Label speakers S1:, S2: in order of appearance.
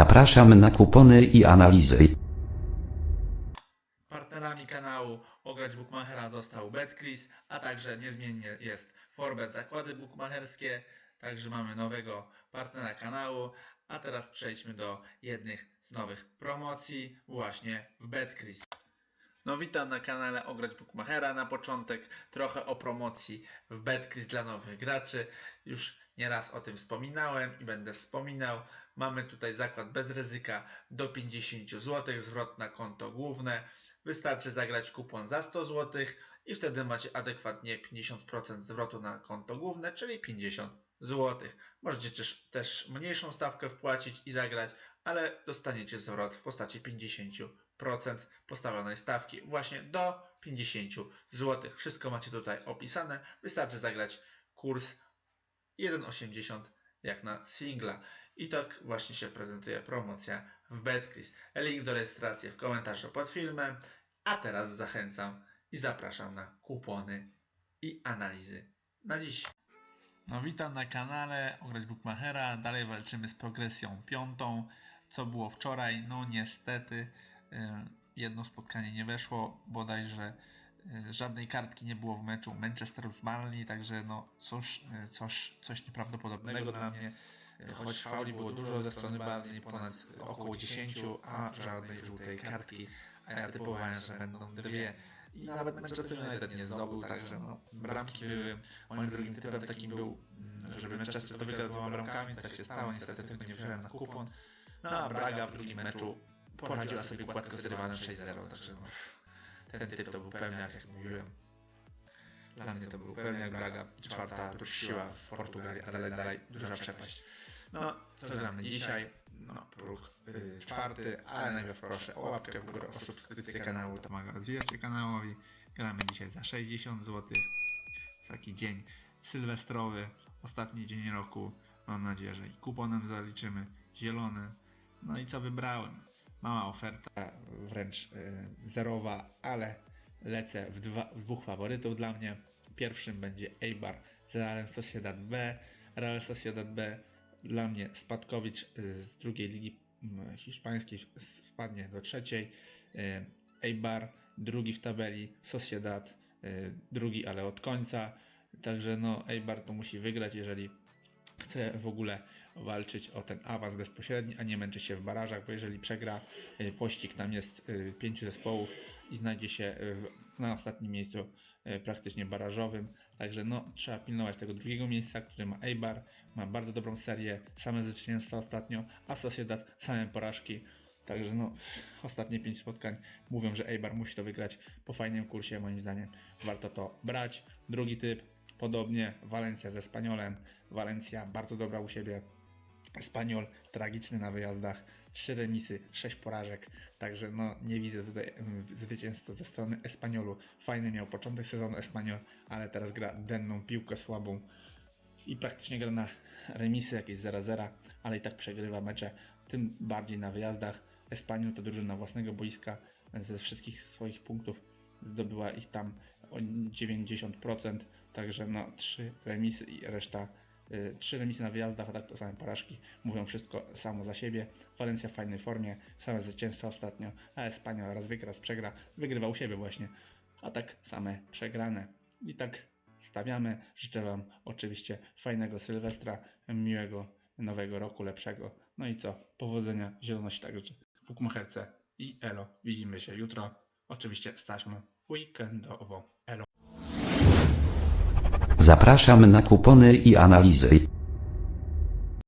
S1: Zapraszam na kupony i analizy.
S2: Partnerami kanału Ograć Bookmachera został BetCris, a także niezmiennie jest Forbet Zakłady Bookmacherskie. Także mamy nowego partnera kanału. A teraz przejdźmy do jednych z nowych promocji właśnie w BetCris. No witam na kanale Ograć Bookmachera. Na początek trochę o promocji w BetCris dla nowych graczy. Już nieraz o tym wspominałem i będę wspominał. Mamy tutaj zakład bez ryzyka do 50 zł, zwrot na konto główne. Wystarczy zagrać kupon za 100 zł i wtedy macie adekwatnie 50% zwrotu na konto główne, czyli 50 zł. Możecie też, też mniejszą stawkę wpłacić i zagrać, ale dostaniecie zwrot w postaci 50% postawionej stawki, właśnie do 50 zł. Wszystko macie tutaj opisane. Wystarczy zagrać kurs 1,80 jak na singla. I tak właśnie się prezentuje promocja w BetCris. Link do rejestracji w komentarzu pod filmem. A teraz zachęcam i zapraszam na kupony i analizy na dziś. No witam na kanale Ograć Bookmachera. Dalej walczymy z progresją piątą. Co było wczoraj? No niestety y, jedno spotkanie nie weszło. Bodajże żadnej kartki nie było w meczu Manchester z Burnley, także no cóż, y, coś, coś nieprawdopodobnego dla mnie. Y, Choć fauli było dużo ze strony Burnley, ponad około 10, a żadnej żółtej kartki. A ja typowałem, że będą dwie. I nawet Manchester United nie zdobył, także no, bramki były. Moim drugim typem takim był, mm, żeby Manchester to wygrał dwoma bramkami, tak się stało, niestety tylko nie wziąłem na kupon. No a Braga w drugim meczu poradziła sobie gładko z rywalem 6-0, także no, ten typ to był pewniak, jak mówiłem. Dla mnie to był pewniak Braga, czwarta siła w Portugalii, a dalej, dalej duża przepaść. No, co gramy dzisiaj? No, próg y, czwarty, ale najpierw proszę o łapkę w górę, o subskrypcję kanału, to pomaga rozwijać się kanałowi. Gramy dzisiaj za 60 zł. Taki dzień sylwestrowy, ostatni dzień roku. Mam nadzieję, że i kuponem zaliczymy. Zielony. No i co wybrałem? Mała oferta, wręcz y, zerowa, ale lecę w, dwa, w dwóch faworytów dla mnie. Pierwszym będzie Eibar z Realem Sociedad B. Real Sociedad B dla mnie Spadkowicz y, z drugiej ligi mm, hiszpańskiej spadnie do trzeciej. Y, Eibar drugi w tabeli, Sociedad drugi, ale od końca. Także no Eibar to musi wygrać, jeżeli chce w ogóle walczyć o ten awans bezpośredni, a nie męczy się w barażach, bo jeżeli przegra y, pościg, tam jest y, pięciu zespołów i znajdzie się w- na ostatnim miejscu praktycznie barażowym. Także no, trzeba pilnować tego drugiego miejsca, który ma Eibar, ma bardzo dobrą serię, same zwycięstwa ostatnio, a Sociedad same porażki. Także no, ostatnie 5 spotkań mówią, że Eibar musi to wygrać po fajnym kursie, moim zdaniem warto to brać. Drugi typ, podobnie, Valencia ze Spaniolem. Valencia bardzo dobra u siebie, Spaniol tragiczny na wyjazdach, 3 remisy, 6 porażek, także no nie widzę tutaj zwycięstwa ze strony Espaniolu. Fajny miał początek sezonu Espaniol, ale teraz gra denną piłkę słabą i praktycznie gra na remisy jakieś 0-0, ale i tak przegrywa mecze, tym bardziej na wyjazdach. Espaniol to drużyna własnego boiska, ze wszystkich swoich punktów zdobyła ich tam o 90%, także no 3 remisy i reszta trzy remisy na wyjazdach, a tak to same porażki. Mówią wszystko samo za siebie. Walencja w fajnej formie, same zwycięstwa ostatnio, a Espania raz wygra, raz przegra. Wygrywa u siebie właśnie, a tak same przegrane. I tak stawiamy. Życzę Wam oczywiście fajnego Sylwestra, miłego nowego roku, lepszego. No i co? Powodzenia, zieloności także w Bukmacherce i Elo. Widzimy się jutro. Oczywiście z taśmą weekendową. Elo.
S1: Zapraszam na kupony i analizy.